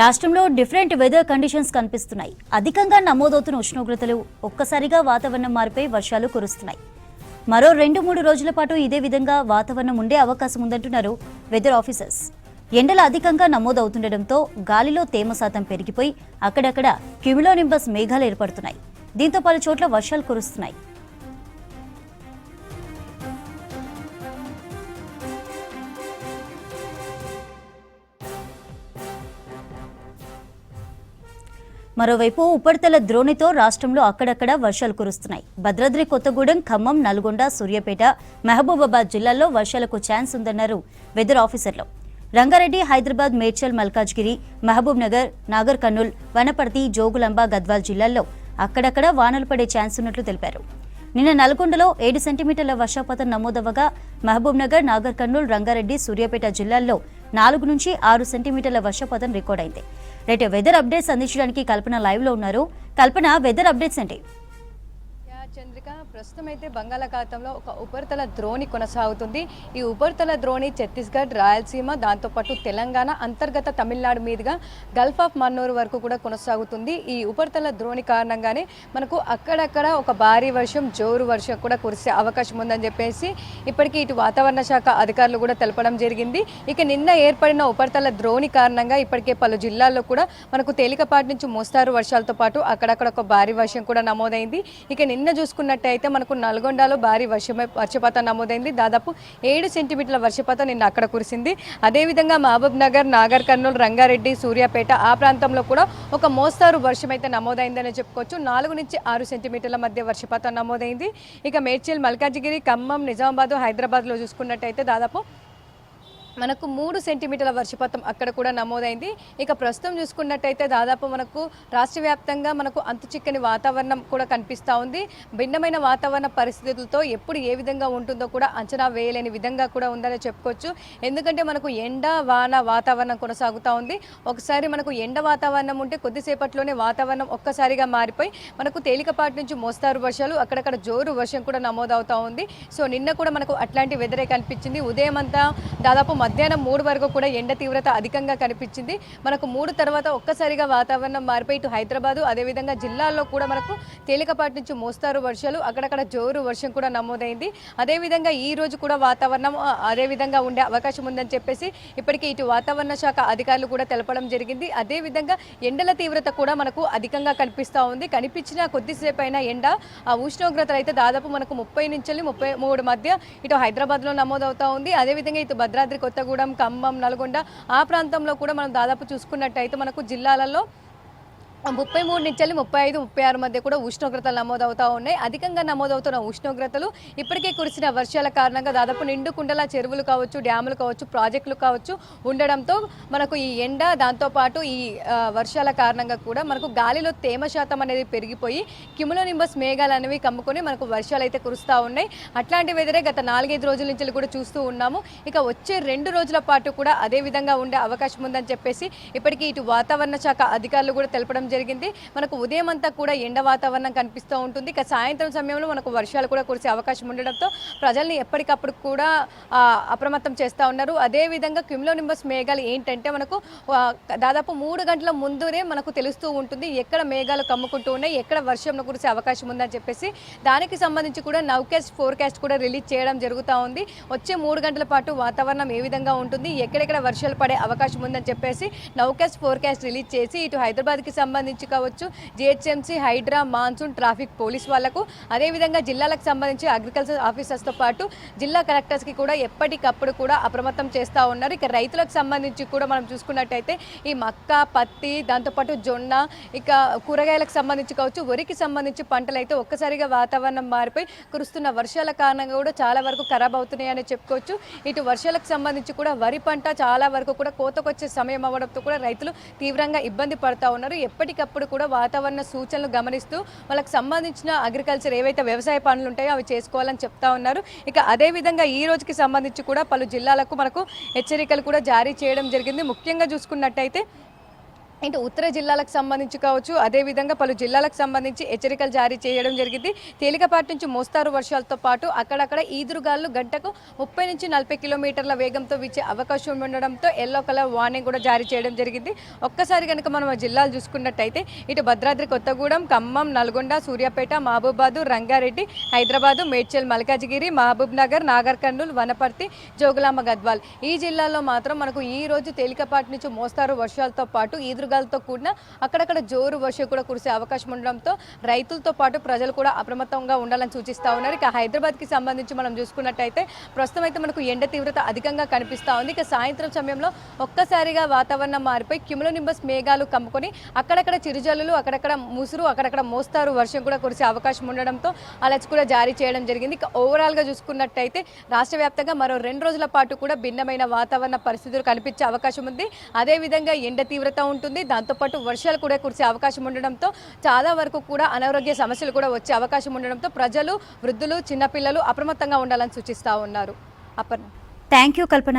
రాష్ట్రంలో different weather conditions కనిపిస్తున్నాయి. అధికంగా నమోదవుతున్న ఉష్ణోగ్రతలు ఒక్కసారిగా వాతావరణం మారిపోయి వర్షాలు కురుస్తున్నాయి. మరో రెండు మూడు రోజుల పాటు ఇదే విధంగా వాతావరణం ఉండే అవకాశం ఉందంటున్నారు వెదర్ ఆఫీసర్స్. ఎండలు అధికంగా నమోదవుతుండటంతో గాలిలో తేమ శాతం పెరిగిపోయి అక్కడక్కడ క్యూమిలోనింబస్ మేఘాలు ఏర్పడుతున్నాయి. దీంతో పలు చోట్ల వర్షాలు కురుస్తున్నాయి. మరోవైపు ఉపరితల ద్రోణితో రాష్ట్రంలో అక్కడక్కడ వర్షాలు కురుస్తున్నాయి. భద్రాద్రి కొత్తగూడెం ఖమ్మం నల్గొండ సూర్యాపేట మహబూబాబాద్ జిల్లాల్లో వర్షాలకు ఛాన్స్ ఉందన్నారు వెదర్ ఆఫీసర్లు. రంగారెడ్డి హైదరాబాద్ మేడ్చల్ మల్కాజ్గిరి మహబూబ్ నగర్ నాగర్ కర్నూల్ వనపర్తి జోగులాంబ గద్వాల్ జిల్లాల్లో అక్కడక్కడ వానలు పడే ఛాన్స్ ఉన్నట్లు తెలిపారు. నిన్న నల్గొండలో ఏడు సెంటీమీటర్ల వర్షపాతం నమోదవ్వగా మహబూబ్ నగర్ నాగర్ కర్నూల్ రంగారెడ్డి సూర్యాపేట జిల్లాల్లో నాలుగు నుంచి ఆరు సెంటీమీటర్ల వర్షపాతం రికార్డ్ అయింది. రైట్ వెదర్ అప్డేట్స్ అందించడానికి కల్పన లైవ్లో ఉన్నారు. కల్పన వెదర్ అప్డేట్స్ ఏంటి? చంద్రిక ప్రస్తుతం అయితే బంగాళాఖాతంలో ఒక ఉపరితల ద్రోణి కొనసాగుతుంది. ఈ ఉపరితల ద్రోణి ఛత్తీస్గఢ్ రాయలసీమ దాంతోపాటు తెలంగాణ అంతర్గత తమిళనాడు మీదుగా గల్ఫ్ ఆఫ్ మన్నూరు వరకు కూడా కొనసాగుతుంది. ఈ ఉపరితల ద్రోణి కారణంగానే మనకు అక్కడక్కడ ఒక భారీ వర్షం జోరు వర్షం కూడా కురిసే అవకాశం ఉందని చెప్పేసి ఇప్పటికీ ఇటు వాతావరణ శాఖ అధికారులు కూడా తెలపడం జరిగింది. ఇక నిన్న ఏర్పడిన ఉపరితల ద్రోణి కారణంగా ఇప్పటికే పలు జిల్లాల్లో కూడా మనకు తేలికపాటి నుంచి మోస్తారు వర్షాలతో పాటు అక్కడక్కడ ఒక భారీ వర్షం కూడా నమోదైంది. ఇక నిన్న చూసుకున్నట్టయితే మనకు నల్గొండలో భారీ వర్షమే వర్షపాతం నమోదైంది. దాదాపు ఏడు సెంటీమీటర్ల వర్షపాతం నిన్న అక్కడ కురిసింది. అదేవిధంగా మహబూబ్ నగర్ నాగర్ కర్నూలు రంగారెడ్డి సూర్యాపేట ఆ ప్రాంతంలో కూడా ఒక మోస్తారు వర్షం అయితే నమోదైందని చెప్పుకోవచ్చు. నాలుగు నుంచి ఆరు సెంటీమీటర్ల మధ్య వర్షపాతం నమోదైంది. ఇక మేడ్చల్ మల్కాజిగిరి ఖమ్మం నిజామాబాద్ హైదరాబాద్లో చూసుకున్నట్టయితే దాదాపు మనకు మూడు సెంటీమీటర్ల వర్షపాతం అక్కడ కూడా నమోదైంది. ఇక ప్రస్తుతం చూసుకున్నట్టయితే దాదాపు మనకు రాష్ట్ర వ్యాప్తంగా మనకు అంతు చిక్కని వాతావరణం కూడా కనిపిస్తూ ఉంది. భిన్నమైన వాతావరణ పరిస్థితులతో ఎప్పుడు ఏ విధంగా ఉంటుందో కూడా అంచనా వేయలేని విధంగా కూడా ఉందని చెప్పుకోవచ్చు. ఎందుకంటే మనకు ఎండ వాన వాతావరణం కొనసాగుతూ ఉంది. ఒకసారి మనకు ఎండ వాతావరణం ఉంటే కొద్దిసేపట్లోనే వాతావరణం ఒక్కసారిగా మారిపోయి మనకు తేలికపాటి నుంచి మోస్తారు వర్షాలు. అక్కడక్కడ జోరు వర్షం కూడా నమోదవుతూ ఉంది. సో నిన్న కూడా మనకు అట్లాంటి వెదరే కనిపించింది. ఉదయం అంతా దాదాపు మధ్యాహ్నం మూడు వరకు కూడా ఎండ తీవ్రత అధికంగా కనిపించింది. మనకు మూడు తర్వాత ఒక్కసారిగా వాతావరణం మారిపోయి ఇటు హైదరాబాదు అదేవిధంగా జిల్లాల్లో కూడా మనకు తేలికపాటి నుంచి మోస్తారు వర్షాలు. అక్కడక్కడ జోరు వర్షం కూడా నమోదైంది. అదేవిధంగా ఈ రోజు కూడా వాతావరణం అదేవిధంగా అదే విధంగా ఉండే అవకాశం ఉందని చెప్పేసి ఇప్పటికే ఇటు వాతావరణ శాఖ అధికారులు కూడా తెలపడం జరిగింది. అదేవిధంగా ఎండల తీవ్రత కూడా మనకు అధికంగా కనిపిస్తూ ఉంది. కనిపించిన కొద్దిసేపు అయినా ఎండ ఆ ఉష్ణోగ్రతలు అయితే దాదాపు మనకు ముప్పై నుంచి ముప్పై మూడు మధ్య ఇటు హైదరాబాద్లో నమోదవుతూ ఉంది. అదేవిధంగా ఇటు భద్రాద్రి కొత్తగూడెం ఖమ్మం నల్గొండ ఆ ప్రాంతంలో కూడా మనం దాదాపు చూసుకున్నట్టయితే మనకు జిల్లాలలో ముప్పై మూడు నుంచి ముప్పై ఐదు ముప్పై ఆరు మధ్య కూడా ఉష్ణోగ్రతలు నమోదవుతూ ఉన్నాయి. అధికంగా నమోదవుతున్న ఉష్ణోగ్రతలు ఇప్పటికే కురిసిన వర్షాల కారణంగా దాదాపు నిండు కుండల చెరువులు కావచ్చు డ్యాములు కావచ్చు ప్రాజెక్టులు కావచ్చు ఉండడంతో మనకు ఈ ఎండ దాంతోపాటు ఈ వర్షాల కారణంగా కూడా మనకు గాలిలో తేమ శాతం అనేది పెరిగిపోయి క్యుములోనింబస్ మేఘాలు అనేవి కమ్ముకొని మనకు వర్షాలు అయితే కురుస్తూ ఉన్నాయి. అట్లాంటి వెదరే గత నాలుగైదు రోజుల నుంచి కూడా చూస్తూ ఉన్నాము. ఇక వచ్చే రెండు రోజుల పాటు కూడా అదే విధంగా ఉండే అవకాశం ఉందని చెప్పేసి ఇప్పటికీ ఇటు వాతావరణ శాఖ అధికారులు కూడా తెలపడం జరిగింది. మనకు ఉదయం అంతా కూడా ఎండ వాతావరణం కనిపిస్తూ ఉంటుంది. ఇక సాయంత్రం సమయంలో మనకు వర్షాలు కూడా కురిసే అవకాశం ఉండడంతో ప్రజల్ని ఎప్పటికప్పుడు కూడా అప్రమత్తం చేస్తూ ఉన్నారు. అదేవిధంగా క్యుమ్లోనింబస్ మేఘాలు ఏంటంటే మనకు దాదాపు మూడు గంటల ముందునే మనకు తెలుస్తూ ఉంటుంది. ఎక్కడ మేఘాలు కమ్ముకుంటూ ఉన్నాయి ఎక్కడ వర్షం కురిసే అవకాశం ఉందని చెప్పేసి. దానికి సంబంధించి కూడా నౌకాస్ట్ ఫోర్కాస్ట్ కూడా రిలీజ్ చేయడం జరుగుతూ ఉంది. వచ్చే మూడు గంటల పాటు వాతావరణం ఏ విధంగా ఉంటుంది ఎక్కడెక్కడ వర్షాలు పడే అవకాశం ఉందని చెప్పేసి నౌకాస్ట్ ఫోర్కాస్ట్ రిలీజ్ చేసి ఇటు హైదరాబాద్కి సంబంధించి కావచ్చు. GHMC Hydraa monsoon traffic police వాళ్ళకు. అదేవిధంగా జిల్లాలకు సంబంధించి అగ్రికల్చర్ ఆఫీసర్స్తో పాటు జిల్లా కలెక్టర్స్కి కూడా ఎప్పటికప్పుడు కూడా అప్రమత్తం చేస్తూ ఉన్నారు. ఇక రైతులకు సంబంధించి కూడా మనం చూసుకున్నట్టయితే ఈ మక్క పత్తి దాంతోపాటు జొన్న ఇక కూరగాయలకు సంబంధించి కావచ్చు వరికి సంబంధించి పంటలు అయితే ఒక్కసారిగా వాతావరణం మారిపోయి కురుస్తున్న వర్షాల కారణంగా కూడా చాలా వరకు ఖరాబ్ అవుతున్నాయని చెప్పుకోవచ్చు. ఇటు వర్షాలకు సంబంధించి కూడా వరి పంట చాలా వరకు కూడా కోతకొచ్చే సమయం అవ్వడంతో కూడా రైతులు తీవ్రంగా ఇబ్బంది పడతా ఉన్నారు. ఎప్పటికప్పుడు కూడా వాతావరణ సూచనలు గమనిస్తూ వాళ్ళకి సంబంధించిన అగ్రికల్చర్ ఏవైతే వ్యవసాయ పనులు ఉంటాయో అవి చేసుకోవాలని చెప్తా ఉన్నారు. ఇక అదే విధంగా ఈ రోజుకి సంబంధించి కూడా పలు జిల్లాలకు మనకు హెచ్చరికలు కూడా జారీ చేయడం జరిగింది. ముఖ్యంగా చూసుకున్నట్టయితే ఇటు ఉత్తర జిల్లాలకు సంబంధించి కావచ్చు అదేవిధంగా పలు జిల్లాలకు సంబంధించి హెచ్చరికలు జారీ చేయడం జరిగింది. తేలికపాటి నుంచి మోస్తారు వర్షాలతో పాటు అక్కడక్కడ ఈదురుగాలు గంటకు ముప్పై నుంచి నలభై కిలోమీటర్ల వేగంతో వీచే అవకాశం ఉండడంతో ఎల్లో కలర్ వార్నింగ్ కూడా జారీ చేయడం జరిగింది. ఒక్కసారి కనుక మనం ఆ జిల్లాలు చూసుకున్నట్టయితే ఇటు భద్రాద్రి కొత్తగూడెం ఖమ్మం నల్గొండ సూర్యాపేట మహబూబాదు రంగారెడ్డి హైదరాబాదు మేడ్చల్ మల్కాజిగిరి మహబూబ్ నగర్ నాగర్ కర్నూలు వనపర్తి జోగులాంబ గద్వాల్. ఈ జిల్లాల్లో మాత్రం మనకు ఈ రోజు తేలికపాటి నుంచి మోస్తారు వర్షాలతో పాటు ఈదురు మేఘాలతో కూడిన అక్కడక్కడ జోరు వర్షం కూడా కురిసే అవకాశం ఉండడంతో రైతులతో పాటు ప్రజలు కూడా అప్రమత్తంగా ఉండాలని సూచిస్తూ ఉన్నారు. ఇక హైదరాబాద్కి సంబంధించి మనం చూసుకున్నట్టయితే ప్రస్తుతం అయితే మనకు ఎండ తీవ్రత అధికంగా కనిపిస్తూ ఉంది. ఇక సాయంత్రం సమయంలో ఒక్కసారిగా వాతావరణం మారిపోయి కిములనింబస్ మేఘాలు కమ్ముకొని అక్కడక్కడ చిరుజల్లులు అక్కడక్కడ ముసురు అక్కడక్కడ మోస్తారు వర్షం కూడా కురిసే అవకాశం ఉండడంతో అలర్ట్స్ కూడా జారీ చేయడం జరిగింది. ఇక ఓవరాల్గా చూసుకున్నట్టయితే రాష్ట్ర వ్యాప్తంగా మరో రెండు రోజుల పాటు కూడా భిన్నమైన వాతావరణ పరిస్థితులు కనిపించే అవకాశం ఉంది. అదేవిధంగా ఎండ తీవ్రత ఉంటుంది. ఉంటుంది దాంతోపాటు వర్షాలు కూడా కురిసే అవకాశం ఉండడంతో చాలా వరకు కూడా అనారోగ్య సమస్యలు కూడా వచ్చే అవకాశం ఉండడంతో ప్రజలు వృద్ధులు చిన్నపిల్లలు అప్రమత్తంగా ఉండాలని సూచిస్తూ ఉన్నారు. అపర్ణ. Thank you Kalpana.